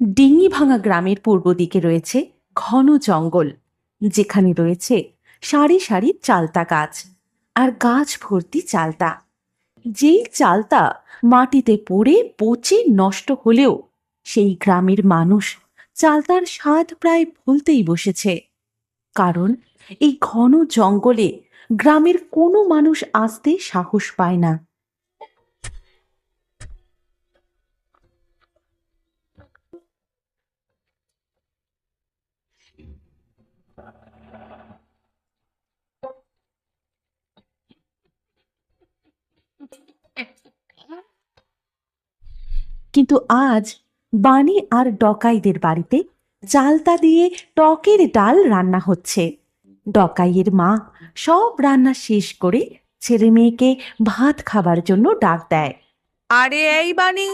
ডিঙি ভাঙা গ্রামের পূর্ব দিকে রয়েছে ঘন জঙ্গল। যেখানে রয়েছে সারি সারি চালতা গাছ আর গাছ ভর্তি চালতা। যেই চালতা মাটিতে পড়ে পচে নষ্ট হলেও সেই গ্রামের মানুষ চালতার স্বাদ প্রায় ভুলতেই বসেছে। কারণ এই ঘন জঙ্গলে গ্রামের কোনো মানুষ আসতে সাহস পায় না। কিন্তু আজ বাণী আর ডকাইদের বাড়িতে চালতা দিয়ে টকের ডাল রান্না হচ্ছে। ডকাইয়ের মা সব রান্না শেষ করে ছেলে মেয়েকে ভাত খাবার জন্য ডাক দেয়। আরে এই বানি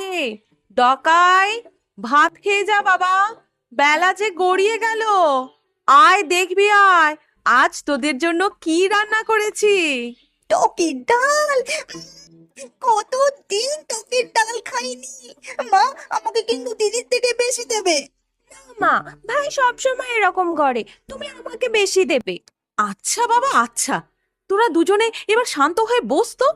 ডকাই ভাত খেয়ে যা বাবা বেলা যে গড়িয়ে গেল। আয় দেখবি আয়। আজ তোদের জন্য কি রান্না করেছি? টকের ডাল কতদিন টকের ডাল খাইনি? মা আমাকে কিন্তু দিদির থেকে বেশি দেবে। মা ভাই সবসময় এরকম করে। তুমি আমাকে বেশি দেবে। আচ্ছা বাবা আচ্ছা। তোরা দুজনে এবার শান্ত হয়ে বস তো।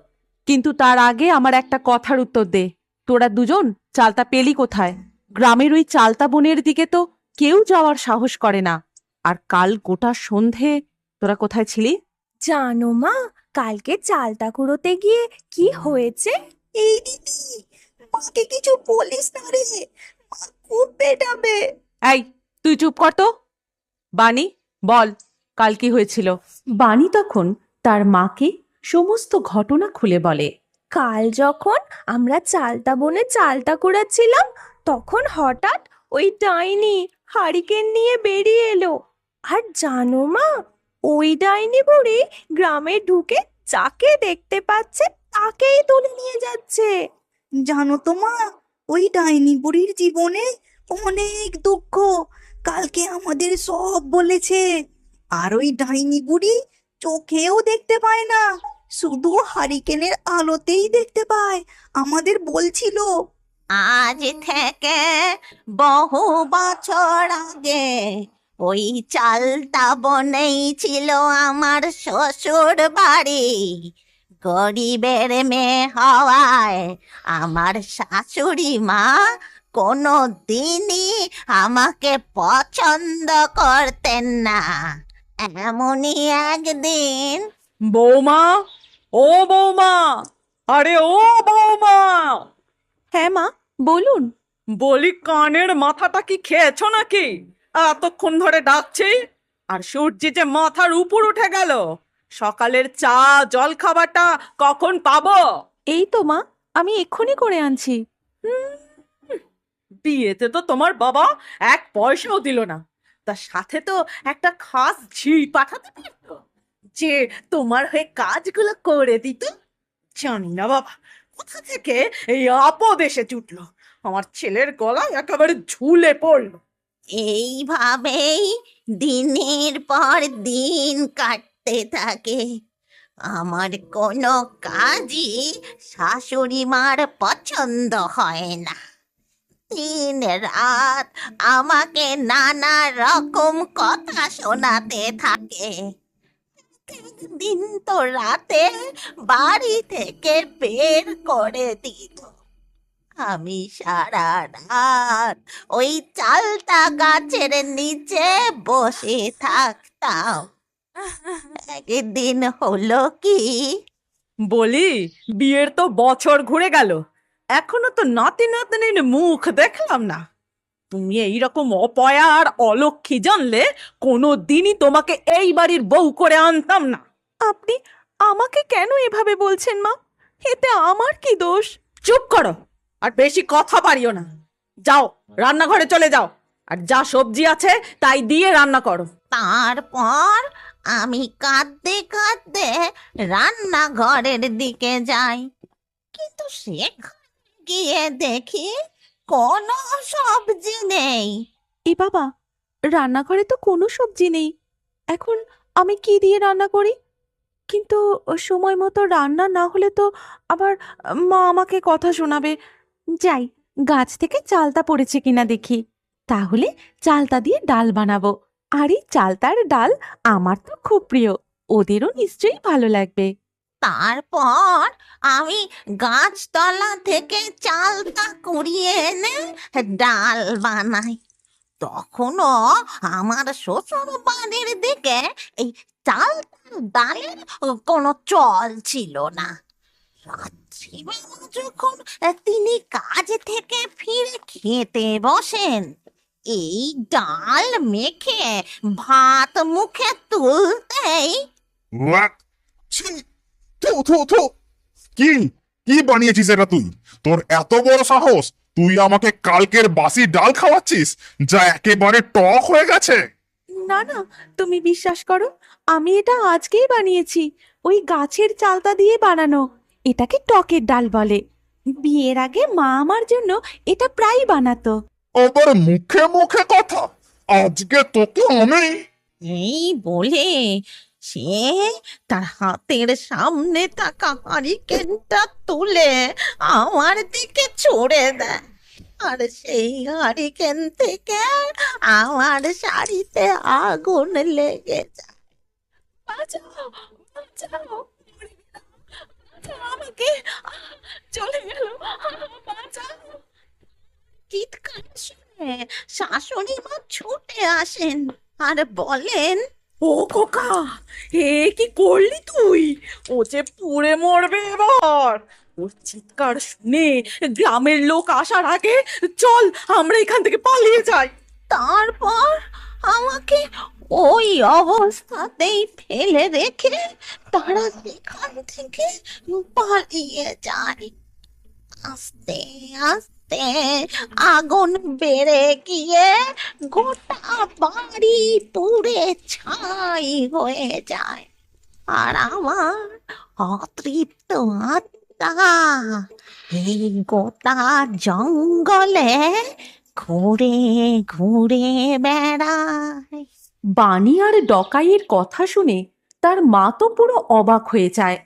কিন্তু তার আগে আমার একটা কথার উত্তর দে। তোরা দুজন চালতা পেলি কোথায়? গ্রামের ওই চালতা বনের দিকে তো কেউ যাওয়ার সাহস করে না। আর কাল গোটা সন্ধে তোরা কোথায় ছিলি? জানো মা কালকে চালতা কুড়োতে গিয়ে কি হয়েছে? এই দিদি মাকে কিছু বলিস না রে। মা খুব পেটাবে। এই তুই চুপ কর তো। বানি বল কাল কি হয়েছিল? বাণী তখন তার মাকে সমস্ত ঘটনা খুলে বলে। কাল যখন আমরা চালতা বনে চালতা কুড়াচ্ছিলাম তখন হঠাৎ ওই ডাইনি হারিকেন নিয়ে বেরিয়ে এলো। আর জানো মা ওই ডাইনি বুড়ি গ্রামে ঢুকে যাকে দেখতে পাচ্ছে তাকেই তুলে নিয়ে যাচ্ছে। জানো তো মা, ওই ডাইনি বুড়ির জীবনে অনেক দুঃখ। কালকে আমাদের সব বলেছে। আর ওই ডাইনি বুড়ি চোখেও দেখতে পায় না। শুধু হারিকেনের আলোতেই দেখতে পায়। আমাদের বলছিল, আজ থেকে বহু বছর আগে ওই চালতা বনেই ছিল আমার শ্বশুর বাড়ি। গরিবের মেয়ে হওয়ায় আমার শাশুড়ি মা কোনো দিনই আমাকে পছন্দ করতেন না। এমনই একদিন বৌমা ও বৌমা আরে ও বৌমা। হ্যাঁ মা বলুন। বলি কানের মাথাটা কি খেয়েছো নাকি? এতক্ষণ ধরে ডাকছি আর সূর্যি যে মাথার উপর উঠে গেল সকালের চা জল খাবারটা কখন পাবো? এই তো মা আমি এক্ষুনি করে আনছি। বিয়েতে তো তোমার বাবা এক পয়সাও দিল না। তার সাথে তো একটা খাস ঝি পাঠাতে পারতো। যে তোমার হয়ে কাজগুলো করে দিত? জানি না বাবা কোথা থেকে এই আপদ এসে জুটলো? আমার ছেলের গলায় একেবারে ঝুলে পড়ল। এইভাবেই দিনের পর দিন কাটতে থাকে। আমার কোনো কাজই শাশুড়ি মার পছন্দ হয় না। দিন রাত আমাকে নানা রকম কথা শোনাতে থাকে। দিন তো রাতে বাড়ি থেকে বের করে দিত। আমি সারা রাত ওই চালতা গাছের নিচে বসে থাকতাম। একদিন হলো কি? বলি, বিয়ের তো বছর ঘুরে গেল। এখনও তো নাতি নাতনির মুখ দেখলাম না। তুমি এইরকম অপয়া আর অলক্ষী জানলে কোনো দিনই তোমাকে এই বাড়ির বউ করে আনতাম না। আপনি আমাকে কেন এভাবে বলছেন মা? এতে আমার কি দোষ? চুপ করো। আর বেশি কথা পারিও না। যাও রান্নাঘরে চলে যাও। আর যা সবজি আছে তাই দিয়ে রান্না করো। তারপর আমি কাঁদতে কাঁদতে রান্নাঘরের দিকে যাই। কিন্তু সেখানে গিয়ে দেখি কোনো সবজি নেই। এ বাবা রান্নাঘরে তো কোনো সবজি নেই। এখন আমি কি দিয়ে রান্না করি? কিন্তু সময় মতো রান্না না হলে তো আবার মা আমাকে কথা শোনাবে। যাই, গাছ থেকে চালতা পড়েছে কিনা দেখি। তাহলে চালতা দিয়ে ডাল বানাবো। আর এই চালতার ডাল আমার তো খুব প্রিয়, ওদেরও নিশ্চয়ই ভালো লাগবে। তারপর আমি গাছতলা থেকে চালটা কুড়িয়ে এনে ডাল বানাই। তখনও আমার শ্বশুর বাড়ির দিকে এই চাল ডালের কোনো চল ছিল না। রাত্রিবেলা যখন তিনি কাজ থেকে ফিরে খেতে বসেন এই ডাল মেখে ভাত মুখে তুলতেই ওয়াক! ছি! থু থু থু কি কি বানিয়েছিস এটা তুই তোর এত বড় সাহস তুই আমাকে কালকের বাসি ডাল খাওয়াচ্ছিস যা একেবারে টক হয়ে গেছে না না তুমি বিশ্বাস করো আমি এটা আজকেই বানিয়েছি ওই গাছের চালতা দিয়ে বানানো এটাকে টকের ডাল বলে। বিয়ের আগে মা আমার জন্য এটা প্রায় বানাতো। আবার মুখে মুখে কথা। আজকে তোকে আমি এই বলে সে তার হাতের সামনে থাকা হারিকেনটা তুলে আমার দিকে ছুড়ে দেয়। আর সেই হারিকেন থেকে আমার শাড়িতে আগুন লেগে যায়। বাঁচাও বাঁচাও বাঁচাও। আমাকে চলে গেল। চিৎকার শুনে শাশুড়ি মা ছুটে আসেন আর বলেন ও খোকা এ কি করলি তুই? ও যে পুড়ে মরবে এবার। ওর চিৎকার শুনে গ্রামের লোক আসার আগে চল আমরা এখান থেকে পালিয়ে যাই। তারপর আমাকে ওই অবস্থাতেই ফেলে রেখে তারা সেখান থেকে পালিয়ে যায়। আস্তে আস্তে আগুন বেড়ে গিয়ে গোটা বাড়ি পুড়ে ছাই হয়ে যায়। আর আমার অতৃপ্ত আত্মা এই গোটা জঙ্গলে ঘুরে ঘুরে বেড়ায়। বাণী আর ডকাইয়ের কথা শুনে তার মা তো পুরো অবাক হয়ে যায়।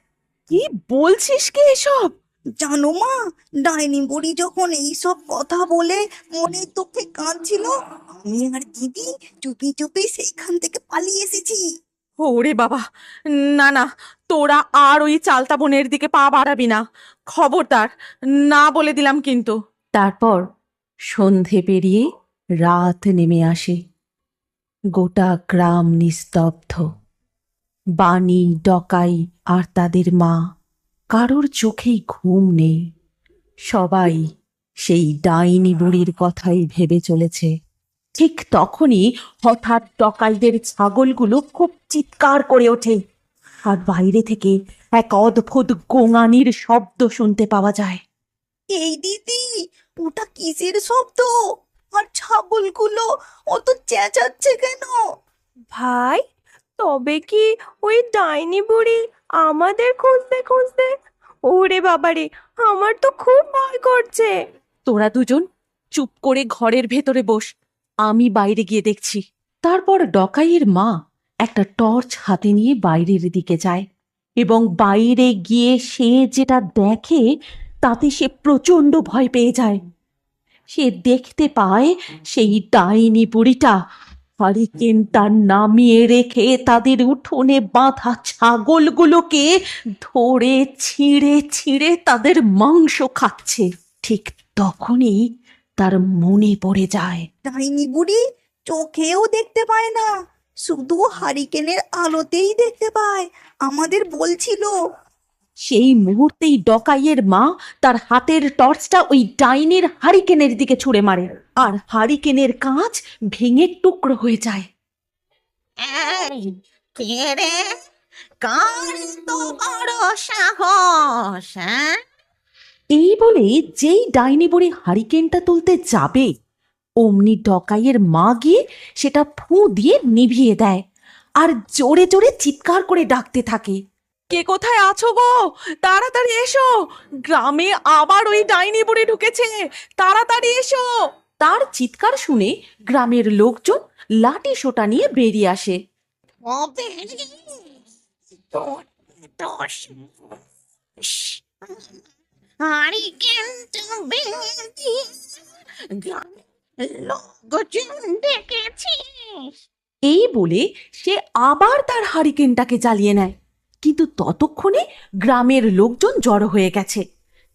কি বলছিস কি এসব? জানো মা ডাইনি বুড়ি যখন এইসব কথা বলে মনে তোকে কাঁদছিল আমি আর দিদি চুপি চুপি সেইখান থেকে পালিয়ে এসেছি। ওরে বাবা না না তোরা আর ওই চালতা বোনের দিকে পা বাড়াবি না। খবরদার না বলে দিলাম কিন্তু। তারপর সন্ধে পেরিয়ে রাত নেমে আসে। গোটা গ্রাম নিস্তব্ধ। বাণী ডকাই আর তাদের মা, কারোর চোখেই ঘুম নেই। সবাই সেই ডাইনি বুড়ির কথাই ভেবে চলেছে। ঠিক তখনই হঠাৎ ডকাইদের ছাগলগুলো খুব চিৎকার করে ওঠে। আর বাইরে থেকে এক অদ্ভুত গোঙানির শব্দ শুনতে পাওয়া যায়। এই দিদি, ওটা কিসের শব্দ? আর ছাগলগুলো অত চেঁচাচ্ছে কেন? ভাই তবে কি ওই ডাইনি বুড়ি আমাদের খুঁজতে খুঁজতে? ওরে বাবারে আমার তো খুব ভয় করছে। তোরা দুজন চুপ করে ঘরের ভেতরে বস আমি বাইরে গিয়ে দেখছি। তারপর ডকাইয়ের মা একটা টর্চ হাতে নিয়ে বাইরের দিকে যায় এবং বাইরে গিয়ে সে যেটা দেখে তাতে সে প্রচণ্ড ভয় পেয়ে যায়। সে দেখতে পায় সেই ডাইনি বুড়িটা। হারিকেনটা নামিয়ে রেখে তাদের উঠোনে বাঁধা ছাগলগুলোকে ধরে ছিঁড়ে ছিঁড়ে তাদের মাংস খাচ্ছে। ঠিক তখনই তার মনে পড়ে যায়। ডাইনি বুড়ি চোখেও দেখতে পায় না, শুধু হারিকেনের আলোতেই দেখতে পায়। আমাদের বলছিল সেই মুহূর্তেই ডকাইয়ের মা তার হাতের টর্চটা ওই ডাইনের হারিকেনের দিকে ছুঁড়ে মারে আর হারিকেনের কাঁচ ভেঙে টুকরো হয়ে যায়। এই হ্যাঁ? বলে যেই ডাইনি বড়ি হারিকেনটা তুলতে যাবে অমনি ডকাইয়ের মা গিয়ে সেটা ফু দিয়ে নিভিয়ে দেয় আর জোরে জোরে চিৎকার করে ডাকতে থাকে। কে কোথায় আছো গো? তাড়াতাড়ি এসো। গ্রামে আবার ওই ডাইনি বুড়ি ঢুকেছে। তাড়াতাড়ি এসো। তার চিৎকার শুনে গ্রামের লোকজন লাঠি সোটা নিয়ে বেরিয়ে আসে। এই বলে সে আবার তার হারিকেনটাকে জ্বালিয়ে নেয়। কিন্তু ততক্ষণে গ্রামের লোকজন জড়ো হয়ে গেছে।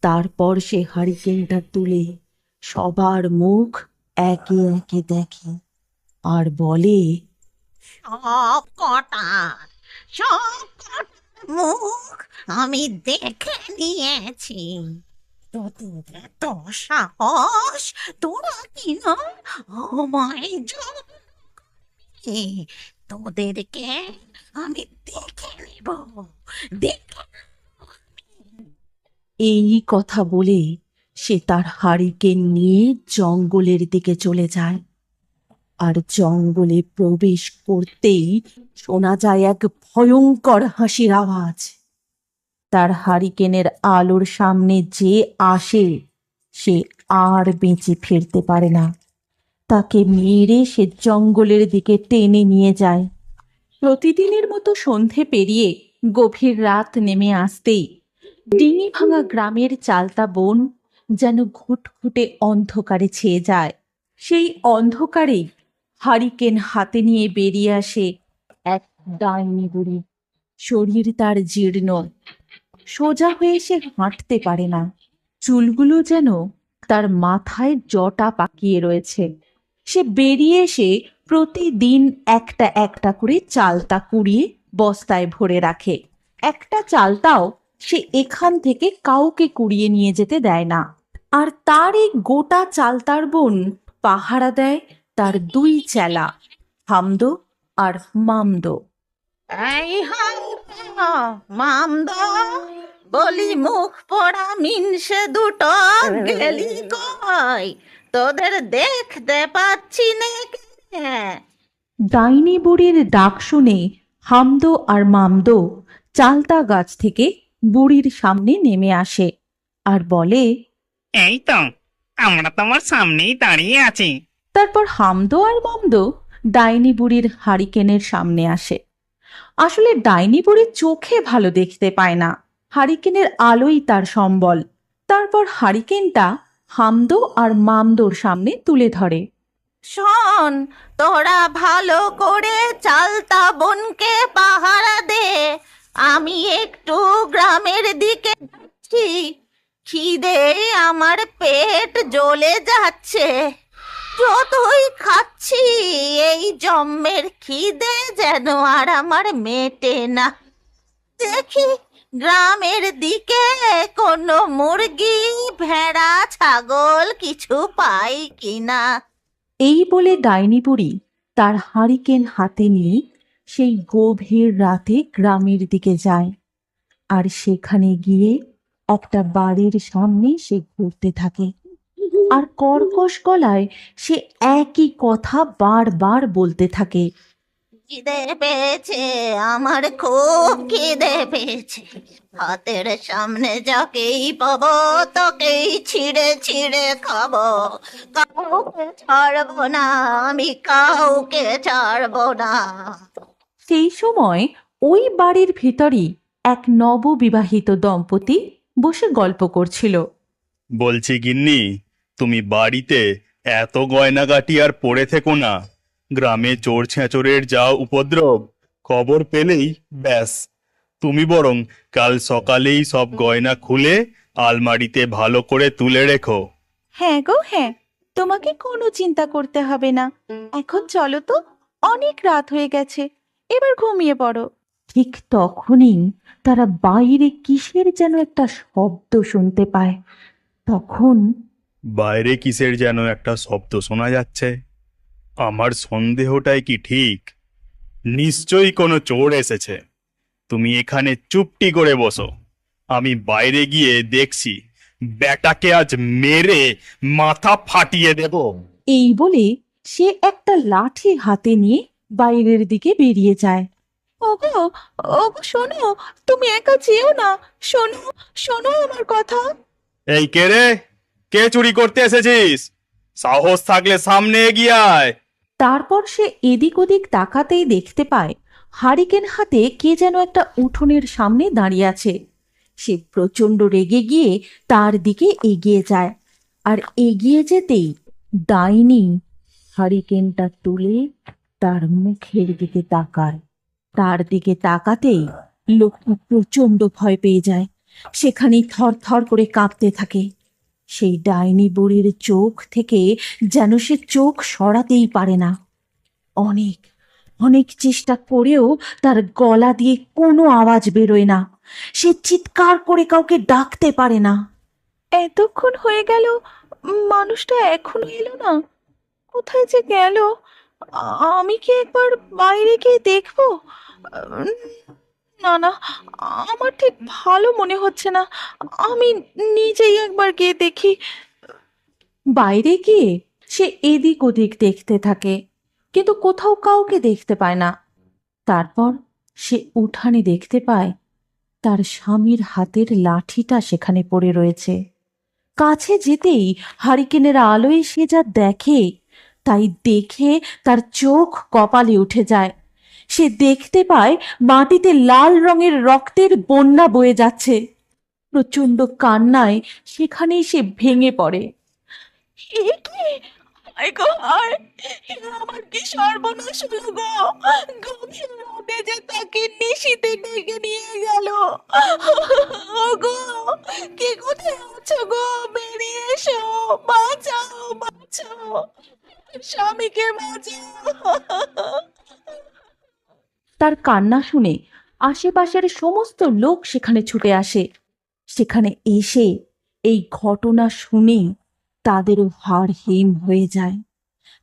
তারপর সে হারিকেনটা তুলে সবার মুখ একে একে দেখে আর বলে, সব কটার, সব মুখ আমি দেখে নিয়েছি। সাহস, তোরা আমায় তোদেরকে আমি দেখে নেব। দেখে এই কথা বলে সে তার হারিকেন নিয়ে জঙ্গলের দিকে চলে যায়। আর জঙ্গলে প্রবেশ করতেই শোনা যায় এক ভয়ঙ্কর হাসির আওয়াজ। তার হারিকেনের আলোর সামনে যে আসে, সে আর বেঁচে ফিরতে পারে না। তাকে মেরে সে জঙ্গলের দিকে টেনে নিয়ে যায়। প্রতিদিনের মতো সন্ধে পেরিয়ে গভীর রাত নেমে আসতেই ডিঙি ভাঙা গ্রামের চালতা বন যেন ঘুটঘুটে অন্ধকারে ছেয়ে যায়। সেই অন্ধকারেই হারিকেন হাতে নিয়ে বেরিয়ে আসে এক ডাইনি বুড়ি। শরীর তার জীর্ণ। সোজা হয়ে সে হাঁটতে পারে না। চুলগুলো যেন তার মাথায় জটা পাকিয়ে রয়েছে। সে বেরিয়ে এসে প্রতিদিন একটা একটা করে চালতা কুড়িয়ে বস্তায় ভরে রাখে। একটা চালতাও সে এখান থেকে কাউকে কুড়িয়ে নিয়ে যেতে দেয় না। আর তার এই গোটা চালতার বোন পাহারা দেয় তার দুই চেলা, হামদো আর মামদো। মামদ, বলি মুখ পড়া মিনসে দুটো গেলি তোদের দেখতে পাচ্ছি না কে? ডাইনি বুড়ির ডাক শুনে হামদো আর মামদো চালতা গাছ থেকে বুড়ির সামনে নেমে আসে আর বলে এই তো আমরা তোমার সামনেই দাঁড়িয়ে আছি। তারপর হামদো আর মামদো ডাইনি বুড়ির হারিকেনের সামনে আসে। আসলে ডাইনি বুড়ি চোখে ভালো দেখতে পায় না। হারিকেনের আলোই তার সম্বল। তারপর হারিকেনটা হামদো আর মামদোর সামনে তুলে ধরে। শোন, তোরা ভালো করে চালতা বোনকে পাহারা দে। আমি একটু গ্রামের দিকে যাচ্ছি। খিদে আমার পেট জ্বলে যাচ্ছে। যতই খাচ্ছি, এই জম্মের খিদে যেন আর আমার মেটে না। দেখি, গ্রামের দিকে কোনো মুরগি, ভেড়া, ছাগল কিছু পাই কিনা। এই বলে ডাইনি বুড়ি তার হারিকেন হাতে নিয়ে সেই গভীর রাতে গ্রামের দিকে যায়। আর সেখানে গিয়ে একটা বাড়ির সামনে সে ঘুরতে থাকে। আর কর্কশ গলায় সে একই কথা বারবার বলতে থাকে। খিদে পেয়েছে, আমার খুব খিদে পেয়েছে। হাতের সামনে যাকেই পাবো, তাকেই ছিঁড়ে ছিঁড়ে খাব। ছাড়বো না আমি কাউকে ছাড়বো না। সেই সময় ওই বাড়ির ভিতরই এক নববিবাহিত দম্পতি বসে গল্প করছিল। বলছি গিন্নি তুমি বাড়িতে এত গয়নাগাটি আর পড়ে থেকো না। গ্রামে চোর ছেঁচোরের যা উপদ্রব খবর পেলেই ব্যাস। তুমি বরং কাল সকালেই সব গয়না খুলে আলমারিতে ভালো করে তুলে রেখো। হ্যাঁ গো হ্যাঁ। তোমাকে কোনো চিন্তা করতে হবে না। এখন চলো তো অনেক রাত হয়ে গেছে এবার ঘুমিয়ে পড়ো। ঠিক তখনই তারা বাইরে কিসের যেন একটা শব্দ শুনতে পায়। তখন বাইরে কিসের যেন একটা শব্দ শোনা যাচ্ছে? আমার সন্দেহটাই কি ঠিক? নিশ্চয়ই কোনো চোর এসেছে। তুমি এখানে চুপটি করে বসো। আমি বাইরে গিয়ে দেখছি। ব্যাটাকে আজ মেরে মাথা ফাটিয়ে দেব? এই বলে সে একটা লাঠি হাতে নিয়ে বাইরের দিকে বেরিয়ে যায়। ওগো ওগো শোনো তুমি একা যেও না। শোনো শোনো আমার কথা। এই কে রে? কে চুরি করতে এসেছিস? সাহস থাকলে সামনে এগিয়ে আয়। তারপর সে এদিক ওদিক তাকাতেই দেখতে পায় হারিকেন হাতে কে যেন একটা উঠোনের সামনে দাঁড়িয়ে আছে। সে প্রচণ্ড রেগে গিয়ে তার দিকে এগিয়ে যায়। আর এগিয়ে যেতেই ডাইনি হারিকেনটা তুলে তার মুখের দিকে তাকায়। তার দিকে তাকাতেই লোকটা প্রচণ্ড ভয় পেয়ে যায়। সেখানেই থর থর করে কাঁপতে থাকে। সেই ডাইনি বুড়ির চোখ থেকে যেন সে চোখ সরাতেই পারে না। অনেক অনেক চেষ্টা করেও তার গলা দিয়ে কোনো আওয়াজ বেরোয় না। সে চিৎকার করে কাউকে ডাকতে পারে না। এতক্ষণ হয়ে গেল মানুষটা এখনও এলো না। কোথায় যে গেল? আমি কি একবার বাইরে গিয়ে দেখব? না না আমার ঠিক ভালো মনে হচ্ছে না। আমি নিজেই একবার গিয়ে দেখি। বাইরে গিয়ে সে এদিক ওদিক দেখতে থাকে। কিন্তু কোথাও কাউকে দেখতে পায় না। তারপর সে উঠানে দেখতে পায় তার স্বামীর হাতের লাঠিটা সেখানে পড়ে রয়েছে। কাছে যেতেই হারিকেনের আলোয় সে যা দেখে, তাই দেখে তার চোখ কপালে উঠে যায়। সে দেখতে পায় মাটিতে লাল রঙের রক্তের বন্যা বয়ে যাচ্ছে। প্রচণ্ড কান্নায় সেখানেই সে ভেঙে পড়ে। গো আমার কি সর্বনাশ হলো গো? গভীর রাতে যে তাকে নিশিতে ডেকে নিয়ে গেল। ও গো, কে কোথায় আছো গো? বেরিয়ে এসো, বাঁচাও বাঁচাও। স্বামীকে বাঁচাও। তার কান্না শুনে আশেপাশের সমস্ত লোক সেখানে ছুটে আসে। সেখানে এসে এই ঘটনা শুনে তাদেরও হাড় হিম হয়ে যায়।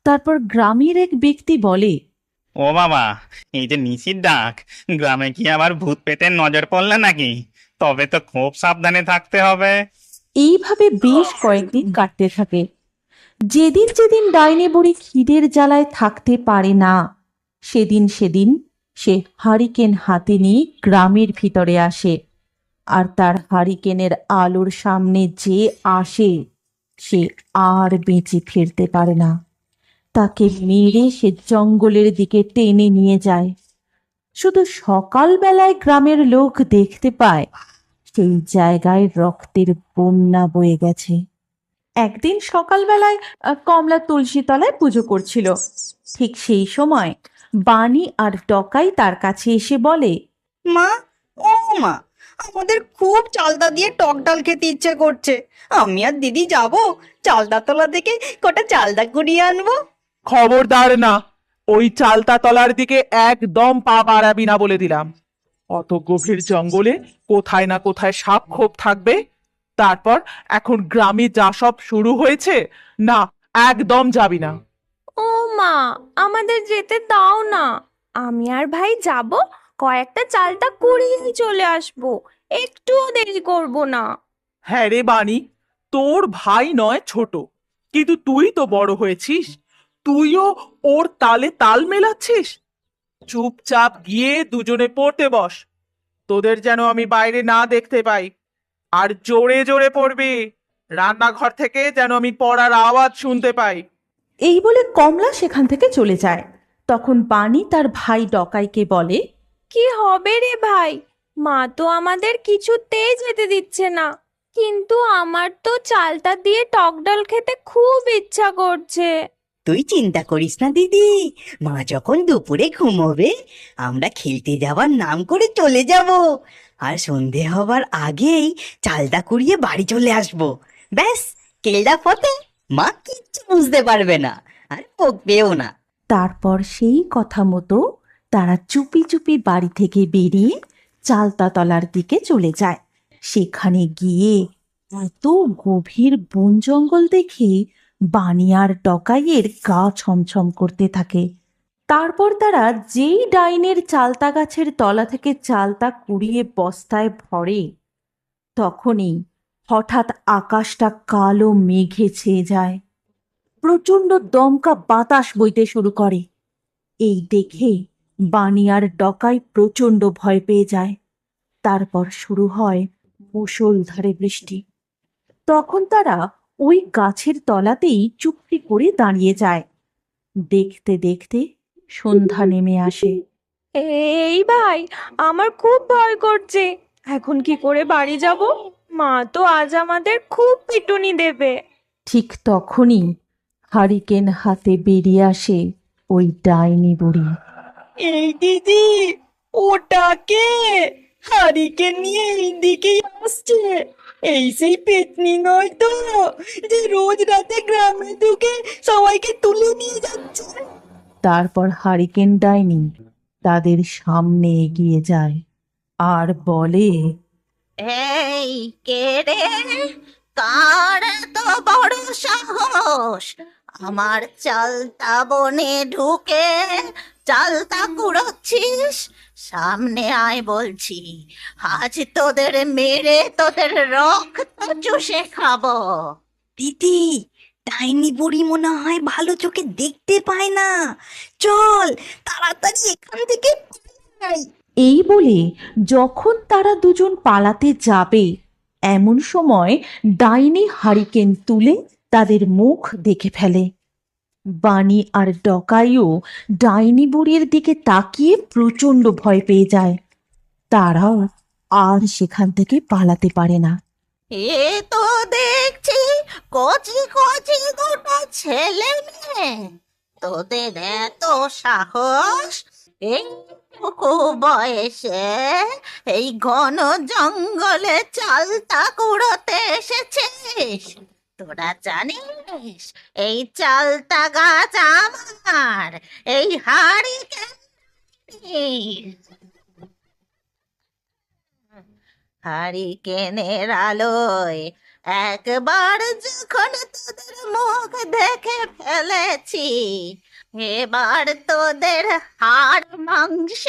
তারপর গ্রামের এক ব্যক্তি বলে ও বাবা এই যে নিশির ডাক গ্রামে কি আবার ভূত পেতে নজর পড়লে নাকি? তবে তো খুব সাবধানে থাকতে হবে। এইভাবে বেশ কয়েকদিন কাটতে থাকে। যেদিন যেদিন ডাইনি বুড়ি খিদের জ্বালায় থাকতে পারে না সেদিন সেদিন সে হারিকেন হাতে নিয়ে গ্রামের ভিতরে আসে আর তার হারিকেনের আলোর সামনে যে আসে সে আর বেঁচে ফিরতে পারে না। তাকে মেরে সে জঙ্গলের দিকে টেনে নিয়ে যায়। শুধু সকালবেলায় গ্রামের লোক দেখতে পায়, সেই জায়গায় রক্তের বন্যা বয়ে গেছে। একদিন সকালবেলায় কমলা তুলসী তলায় পুজো করছিল। ঠিক সেই সময় বাণী আর ডকাই তার কাছে এসে বলে, মা, ও মা আমাদের খুব চালতা দিয়ে টক ডাল খেতে ইচ্ছে করছে। আমি আর দিদি যাব চালতা তলা থেকে কটা চালদা কুড়িয়ে আনব। খবরদার না ওই চালতা তলার দিকে একদম পা বাড়াবি না বলে দিলাম। অত গভীর জঙ্গলে কোথায় না কোথায় সাপ খোপ থাকবে? তারপর এখন গ্রামে যা সব শুরু হয়েছে না একদম যাবি না। ও মা আমাদের যেতে দাও না। আমি আর ভাই যাব কয়েকটা চালটা কুড়িয়েই চলে আসব। একটুও দেরি করব না। হ্যাঁ রে বাণী তোর ভাই নয় ছোট কিন্তু তুই তো বড় হয়েছিস। তুইও ওর তালে তাল মেলাচ্ছিস? চুপচাপ গিয়ে দুজনে পড়তে বস তোদের যেন আমি বাইরে না দেখতে পাই। আর জোরে জোরে পড়বি রান্নাঘর থেকে যেন আমি পড়ার আওয়াজ শুনতে পাই। এই বলে কমলা সেখান থেকে চলে যায়। তখন বাণী তার ভাই ডকাইকে বলে কি হবে রে ভাই? মা তো আমাদের কিছুতেই যেতে দিচ্ছে না। কিন্তু আমার তো চালটা দিয়ে টক ডাল খেতে খুব ইচ্ছা করছে। তুই চিন্তা করিস না দিদি। মা যখন দুপুরে ঘুমোবে আমরা খেলতে যাওয়ার নাম করে চলে যাব। আর সন্ধে হবার আগেই চালদা কুড়িয়ে বাড়ি চলে আসব। ব্যাস কেলদা ফতে মা কিচ্ছু বুঝতে পারবে না। আর বকবেও না। তারপর সেই কথা মতো তারা চুপি চুপি বাড়ি থেকে বেরিয়ে চালতাতলার দিকে চলে যায়। সেখানে গিয়ে এত গভীর বন জঙ্গল দেখে বানিয়ার ডকাইয়ের গা ছমছম করতে থাকে। তারপর তারা যেই ডাইনের চালতা গাছের তলা থেকে চালতা কুড়িয়ে বস্তায় ভরে, তখনই হঠাৎ আকাশটা কালো মেঘে ছেয়ে যায়। প্রচণ্ড দমকা বাতাস বইতে শুরু করে। এই দেখে বানিয়ার ডকায় প্রচণ্ড ভয় পেয়ে যায়। তারপর শুরু হয় মুষলধারে বৃষ্টি। তখন তারা ওই গাছের তলাতেই চুপটি করে দাঁড়িয়ে যায়। দেখতে দেখতে সন্ধ্যা নেমে আসে। এই ভাই আমার খুব ভয় করছে। এখন কি করে বাড়ি যাব? মা তো আজ আমাদের খুব পিটুনি দেবে। ঠিক তখনই হারিকেন হাতে বেরিয়ে আসে ওই ডাইনি বুড়ি। এই দিদি, ওটাকে হারিকে নিয়ে এইদিকে আসছে। এই সেই পেতনি নয় তো, যে রোজ রাতে গ্রামে ঢুকে সবাইকে তুলে নিয়ে যাচ্ছে। তারপর হারিকেন ডাইনি তাদের সামনে এগিয়ে যায় আর বলে, এই কে রে? কার তো বড় সাহস? আমার চালতা বনে ঢুকে চালতা কুড়োচ্ছিস? সামনে আয় বলছি আজ তোদের মেরে তোদের রক্ত চুষে খাব। দিদি ডাইনি বুড়ি মনে হয় ভালো চোখে দেখতে পায় না। চল তাড়াতাড়ি এখান থেকে পালাই। এই বলে যখন তারা দুজন পালাতে যাবে এমন সময় ডাইনি হারিকেন তুলে তাদের মুখ দেখে ফেলে। বাণী আর ডকাইও ডাইনি বুড়ির দিকে তাকিয়ে প্রচণ্ড ভয় পেয়ে যায়। তারাও আর সেখান থেকে পালাতে পারে না। এ তো দেখছি কচি কচি দুটো ছেলে মেয়ে। তোদের এত সাহস? এইটুকু বয়সে এই ঘন জঙ্গলে চালতা কুড়োতে এসেছিস? তোরা জানিস, এই চালতা গাছ আমার, এই হাড়ি হারিকেনের আলোয় একবার যখন তোদের মুখ দেখে ফেলেছি, এবার তোদের হাড় মাংস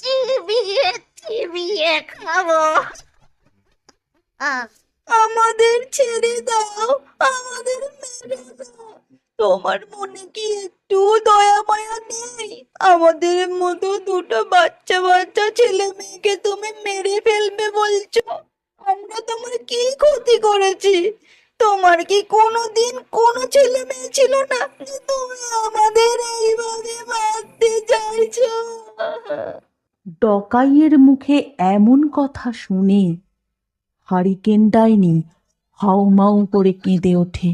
চিবিয়ে চিবিয়ে খাব আহ, আমাদের ছেড়ে দাও, আমাদের মেরে দাও। তোমার মনে কি একটু দয়া মায়া নেই? আমাদের মতো দুটো বাচ্চা বাচ্চা ছেলে মেয়েকে তুমি মেরে ফেলবে বলছো? আমরা তোমার কি ক্ষতি করেছি? তোমার কি কোনোদিন কোনো ছেলে মেয়ে ছিল না তুমি আমাদের এইভাবে মারতে চাইছো? ডকাইয়ের মুখে এমন কথা শুনে হারিকেন ডাইনি হাউমাউ করে কেঁদে ওঠে।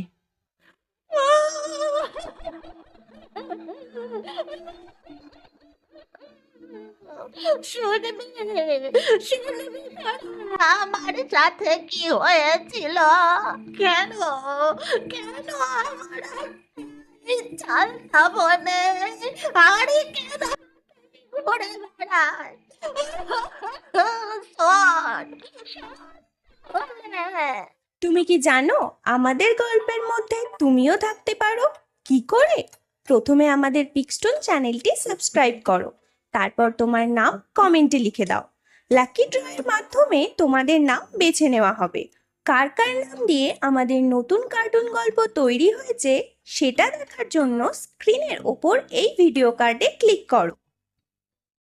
আমার সাথে কি হয়েছিল? কেন কেন আমার চালতা বনে আরে কেন? ঘুরে বেড়ায়। তুমি কি জানো আমাদের গল্পের মধ্যে তুমিও থাকতে পারো? কি করে? প্রথমে আমাদের পিকস্টোন চ্যানেলটি সাবস্ক্রাইব করো। তারপর তোমার নাম কমেন্টে লিখে দাও। লাকি ড্রয়ের মাধ্যমে তোমাদের নাম বেছে নেওয়া হবে। কার কার নাম দিয়ে আমাদের নতুন কার্টুন গল্প তৈরি হয়েছে, সেটা দেখার জন্য স্ক্রিনের ওপর এই ভিডিও কার্ডে ক্লিক করো।